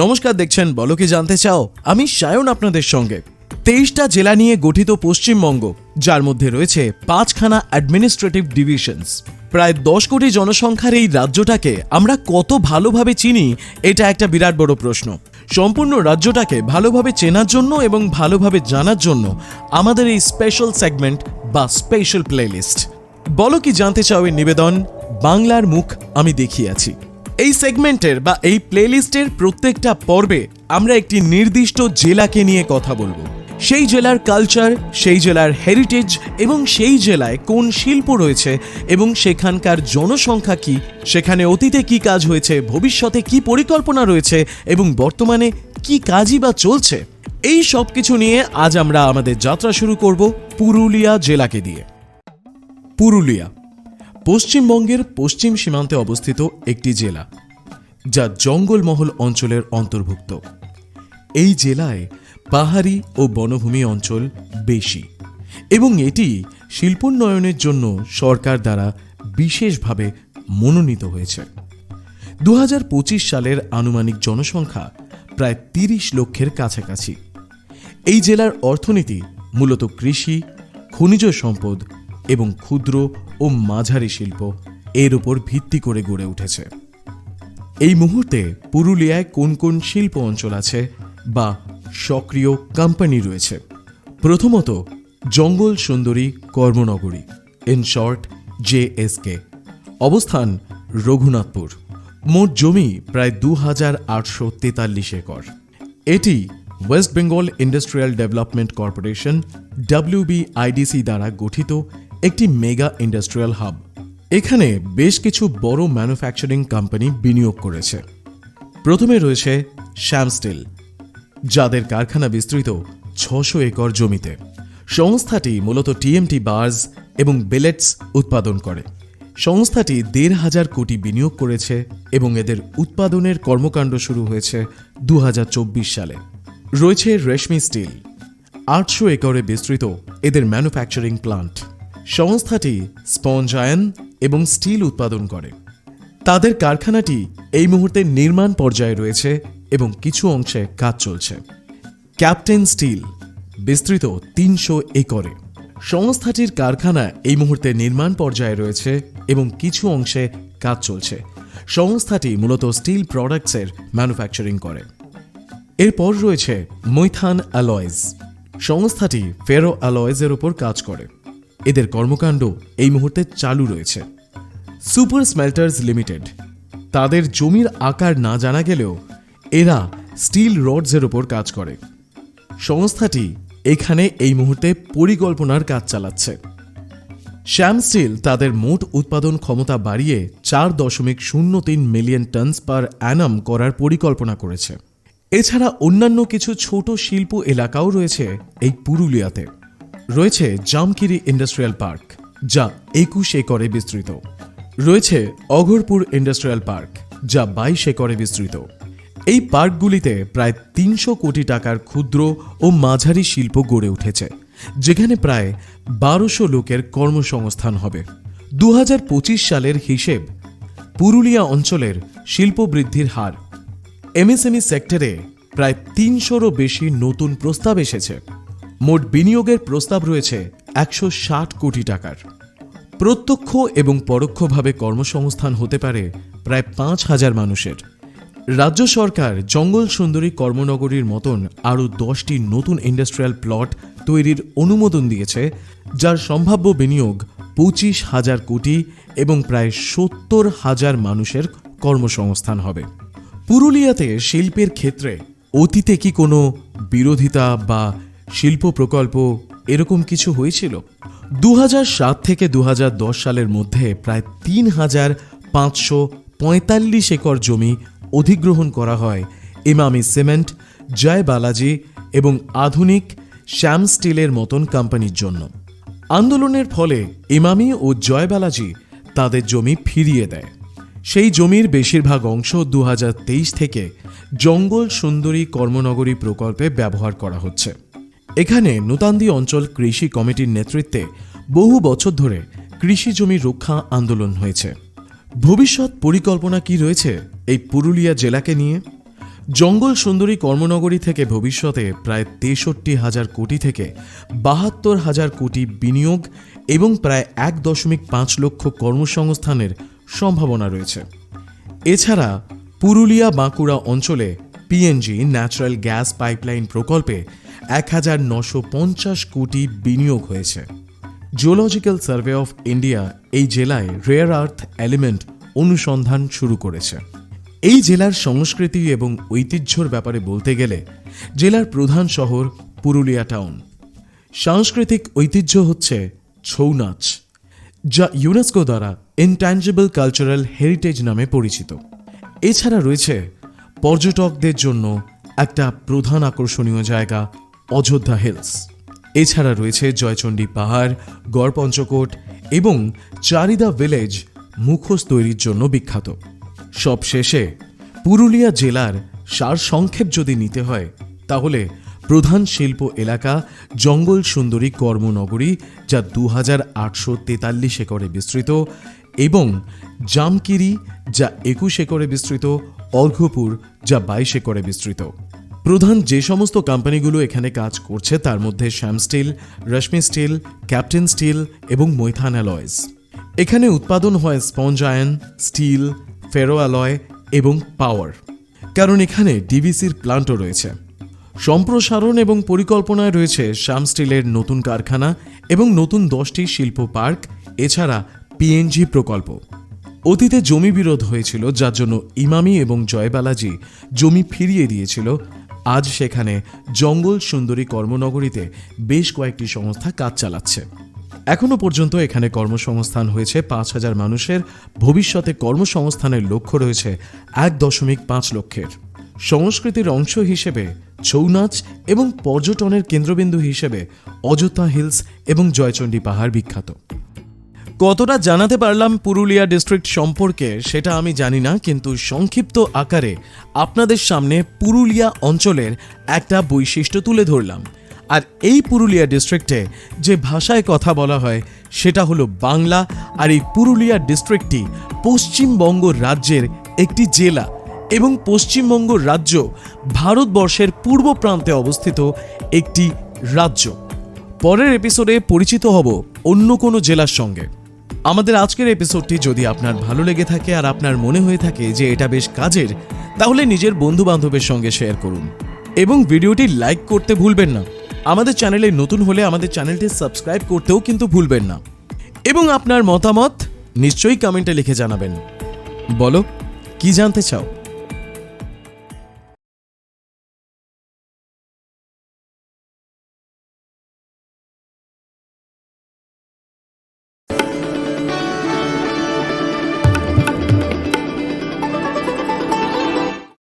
নমস্কার, দেখছেন বলো কি জানতে চাও? আমি সায়ন আপনাদের সঙ্গে। তেইশটা জেলা নিয়ে গঠিত পশ্চিমবঙ্গ, যার মধ্যে রয়েছে পাঁচখানা অ্যাডমিনিস্ট্রেটিভ ডিভিশনস প্রায় দশ কোটি জনসংখ্যার এই রাজ্যটাকে আমরা কত ভালোভাবে চিনি, এটা একটা বিরাট বড় প্রশ্ন। সম্পূর্ণ রাজ্যটাকে ভালোভাবে চেনার জন্য এবং ভালোভাবে জানার জন্য আমাদের এই স্পেশাল সেগমেন্ট বা স্পেশাল প্লেলিস্ট বলো কি জানতে চাও এর নিবেদন? বাংলার মুখ আমি দেখিয়াছি এই সেগমেন্টের বা এই প্লেলিস্টের প্রত্যেকটা পর্বে আমরা একটি নির্দিষ্ট জেলাকে নিয়ে কথা বলব। সেই জেলার কালচার সেই জেলার হেরিটেজ এবং সেই জেলায় কোন শিল্প রয়েছে এবং সেখানকার জনসংখ্যা কি, সেখানে অতীতে কি কাজ হয়েছে, ভবিষ্যতে কি পরিকল্পনা রয়েছে এবং বর্তমানে কি কাজই বা চলছে, এই সব কিছু নিয়ে আজ আমরা আমাদের যাত্রা শুরু করব পুরুলিয়া জেলাকে দিয়ে। পুরুলিয়া পশ্চিমবঙ্গের পশ্চিম সীমান্তে অবস্থিত একটি জেলা, যা জঙ্গলমহল অঞ্চলের অন্তর্ভুক্ত। এই জেলায় পাহাড়ি ও বনভূমি অঞ্চল বেশি এবং এটি শিল্পোন্নয়নের জন্য সরকার দ্বারা বিশেষভাবে মনোনীত হয়েছে। দু হাজার পঁচিশ সালের আনুমানিক জনসংখ্যা প্রায় তিরিশ লক্ষের কাছাকাছি। এই জেলার অর্থনীতি মূলত কৃষি, খনিজ সম্পদ এবং ক্ষুদ্র ও মাঝারি শিল্প। এর উপর ভিত্তি করে গড়ে উঠেছে। এই মুহূর্তে পুরুলিয়ায় কোন কোন শিল্প অঞ্চল আছে বা সক্রিয় কোম্পানি রয়েছে? প্রথমত, Jangal Sundari Karmanagari in short JSK অবস্থান রঘুনাথপুর। মোট জমি প্রায় দু হাজার আটশো তেতাল্লিশ একর। এটি West Bengal industrial development corporation WBIDC দ্বারা গঠিত একটি মেগা ইন্ডাস্ট্রিয়াল হাব। এখানে বেশ কিছু বড় ম্যানুফ্যাকচারিং কোম্পানি বিনিয়োগ করেছে। প্রথমে রয়েছে শ্যামস্টিল, যাদের কারখানা বিস্তৃত ছশো একর জমিতে। সংস্থাটি মূলত টিএমটি বার্স এবং বেলেটস উৎপাদন করে। সংস্থাটি দেড় হাজার কোটি বিনিয়োগ করেছে এবং এদের উৎপাদনের কর্মকাণ্ড শুরু হয়েছে দু হাজার চব্বিশ সালে। রয়েছে রেশমি স্টিল, আটশো একরে বিস্তৃত এদের ম্যানুফ্যাকচারিং প্লান্ট। সংস্থাটি স্পঞ্জ আয়ন এবং স্টিল উৎপাদন করে। তাদের কারখানাটি এই মুহূর্তে নির্মাণ পর্যায়ে রয়েছে এবং কিছু অংশে কাজ চলছে। ক্যাপ্টেন স্টিল, বিস্তৃত তিনশো একরে। সংস্থাটির কারখানা এই মুহূর্তে নির্মাণ পর্যায়ে রয়েছে এবং কিছু অংশে কাজ চলছে। সংস্থাটি মূলত স্টিল প্রোডাক্টসের ম্যানুফ্যাকচারিং করে। এরপর রয়েছে মৈথান অ্যালয়েজ সংস্থাটি ফেরো অ্যালয়েজের উপর কাজ করে। এদের কর্মকাণ্ড এই মুহূর্তে চালু রয়েছে। সুপার স্মেল্টার্স লিমিটেড, তাদের জমির আকার না জানা গেলেও এরা স্টিল রডসের ওপর কাজ করে। সংস্থাটি এখানে এই মুহূর্তে পরিকল্পনার কাজ চালাচ্ছে। শ্যাম স্টিল তাদের মোট উৎপাদন ক্ষমতা বাড়িয়ে চার দশমিক শূন্য তিন মিলিয়ন টনস পার অ্যানাম করার পরিকল্পনা করেছে। এছাড়া অন্যান্য কিছু ছোট শিল্প এলাকাও রয়েছে এই পুরুলিয়াতে। রয়েছে জামকিরি ইন্ডাস্ট্রিয়াল পার্ক, যা একুশ একরে বিস্তৃত। রয়েছে অঘরপুর ইন্ডাস্ট্রিয়াল পার্ক, যা বাইশ একরে বিস্তৃত। এই পার্কগুলিতে প্রায় তিনশো কোটি টাকার ক্ষুদ্র ও মাঝারি শিল্প গড়ে উঠেছে, যেখানে প্রায় বারোশো লোকের কর্মসংস্থান হবে। দু হাজার পঁচিশ সালের হিসেব পুরুলিয়া অঞ্চলের শিল্প বৃদ্ধির হার। এমএসএমই সেক্টরে প্রায় তিনশোরও বেশি নতুন প্রস্তাব এসেছে। মোট বিনিয়োগের প্রস্তাব রয়েছে একশো ষাট কোটি টাকার। প্রত্যক্ষ এবং পরোক্ষভাবে কর্মসংস্থান হতে পারে প্রায় পাঁচ হাজার মানুষের। রাজ্য সরকার জঙ্গল সুন্দরী কর্মনগরীর মতন আরও দশটি নতুন ইন্ডাস্ট্রিয়াল প্লট তৈরির অনুমোদন দিয়েছে, যার সম্ভাব্য বিনিয়োগ পঁচিশ হাজার কোটি এবং প্রায় সত্তর হাজার মানুষের কর্মসংস্থান হবে। পুরুলিয়াতে শিল্পের ক্ষেত্রে অতীতে কি কোনো বিরোধিতা বা শিল্প প্রকল্প এরকম কিছু হয়েছিল? দু থেকে দু হাজার দশ সালের মধ্যে প্রায় তিন হাজার পাঁচশো পঁয়তাল্লিশ একর জমি অধিগ্রহণ করা হয়। ইমামি সিমেন্ট, জয় বালাজি এবং আধুনিক শ্যাম স্টিলের মতন কোম্পানির জন্য। আন্দোলনের ফলে ইমামি ও জয় বালাজি তাদের জমি ফিরিয়ে দেয়। সেই জমির বেশিরভাগ অংশ দু হাজার তেইশ থেকে জঙ্গল সুন্দরী কর্মনগরী প্রকল্পে ব্যবহার করা হচ্ছে। এখানে নূতান্দি অঞ্চল কৃষি কমিটির নেতৃত্বে বহু বছর ধরে কৃষি জমি রক্ষা আন্দোলন হয়েছে। ভবিষ্যৎ পরিকল্পনা কি রয়েছে এই পুরুলিয়া জেলাকে নিয়ে? জঙ্গল সুন্দরী কর্মনগরী থেকে ভবিষ্যতে প্রায় তেষট্টি হাজার কোটি থেকে বাহাত্তর হাজার কোটি বিনিয়োগ এবং প্রায় এক দশমিক পাঁচ লক্ষ কর্মসংস্থানের সম্ভাবনা রয়েছে। এছাড়া পুরুলিয়া বাঁকুড়া অঞ্চলে পিএনজি ন্যাচারাল গ্যাস পাইপলাইন প্রকল্পে এক হাজার নশো পঞ্চাশ কোটি বিনিয়োগ হয়েছে। জিওলজিক্যাল সার্ভে অফ ইন্ডিয়া এই জেলায় রেয়ার আর্থ এলিমেন্ট অনুসন্ধান শুরু করেছে। এই জেলার সংস্কৃতি এবং ঐতিহ্যর ব্যাপারে বলতে গেলে জেলার প্রধান শহর পুরুলিয়া টাউন। সাংস্কৃতিক ঐতিহ্য হচ্ছে ছৌ নাচ, যা ইউনেস্কো দ্বারা ইনট্যাঞ্জিবল কালচারাল হেরিটেজ নামে পরিচিত। এছাড়া রয়েছে পর্যটকদের জন্য একটা প্রধান আকর্ষণীয় জায়গা অযোধ্যা হিলস এছাড়া রয়েছে জয়চণ্ডী পাহাড়, গড় পঞ্চকোট এবং চারিদা ভিলেজ মুখোশ তৈরির জন্য বিখ্যাত। সবশেষে পুরুলিয়া জেলার সারসংক্ষেপ যদি নিতে হয়, তাহলে প্রধান শিল্প এলাকা জঙ্গল সুন্দরী কর্মনগরী, যা দু হাজার আটশো তেতাল্লিশ একরে বিস্তৃত এবং জামকিরি, যা একুশ একরে বিস্তৃত অর্ঘ্যপুর যা বাইশ একরে বিস্তৃত। প্রধান যে সমস্ত কোম্পানিগুলো এখানে কাজ করছে, তার মধ্যে Shyam steel, Rashmi steel, captain steel এবং মৈথান অ্যালয়েস। এখানে উৎপাদন হয় sponge iron, steel, ferro alloy এবং পাওয়ার। কারণ এখানে ডিভিসির প্লান্টও রয়েছে। সম্প্রসারণ এবং পরিকল্পনায় রয়েছে শ্যাম স্টিলের নতুন কারখানা এবং নতুন দশটি শিল্প পার্ক, এছাড়া পিএনজি প্রকল্প। অতীতে জমি বিরোধ হয়েছিল, যার জন্য ইমামি এবং জয়বালাজি জমি ফিরিয়ে দিয়েছিল আজ সেখানে জঙ্গল সুন্দরী কর্মনগরীতে বেশ কয়েকটি সংস্থা কাজ চালাচ্ছে। এখনও পর্যন্ত এখানে কর্মসংস্থান হয়েছে পাঁচ হাজার মানুষের। ভবিষ্যতে কর্মসংস্থানের লক্ষ্য রয়েছে এক দশমিক পাঁচ লক্ষের। সংস্কৃতির অংশ হিসেবে ছৌ নাচ এবং পর্যটনের কেন্দ্রবিন্দু হিসেবে অযোধ্যা হিলস এবং জয়চণ্ডী পাহাড় বিখ্যাত। কতটা জানাতে পারলাম পুরুলিয়া ডিস্ট্রিক্ট সম্পর্কে সেটা আমি জানি না, কিন্তু সংক্ষিপ্ত আকারে আপনাদের সামনে পুরুলিয়া অঞ্চলের একটা বৈশিষ্ট্য তুলে ধরলাম। আর এই পুরুলিয়া ডিস্ট্রিক্টে যে ভাষায় কথা বলা হয়, সেটা হলো বাংলা, আর এই পুরুলিয়া ডিস্ট্রিক্টটি পশ্চিমবঙ্গ রাজ্যের একটি জেলা এবং পশ্চিমবঙ্গ রাজ্য ভারতবর্ষের পূর্ব প্রান্তে অবস্থিত একটি রাজ্য। পরের এপিসোডে পরিচিত হব অন্য কোনো জেলার সঙ্গে। আমাদের আজকের এপিসোডটি যদি আপনার ভালো লেগে থাকে আর আপনার মনে হয়ে থাকে যে এটা বেশ কাজের, তাহলে নিজের বন্ধু বান্ধবের সঙ্গে শেয়ার করুন। এবং ভিডিওটি লাইক করতে ভুলবেন না। আমাদের চ্যানেলে নতুন হলে আমাদের চ্যানেলটি সাবস্ক্রাইব করতেও কিন্তু ভুলবেন না। এবং আপনার মতামত নিশ্চয়ই কমেন্টে লিখে জানাবেন। বলো, কি জানতে চাও?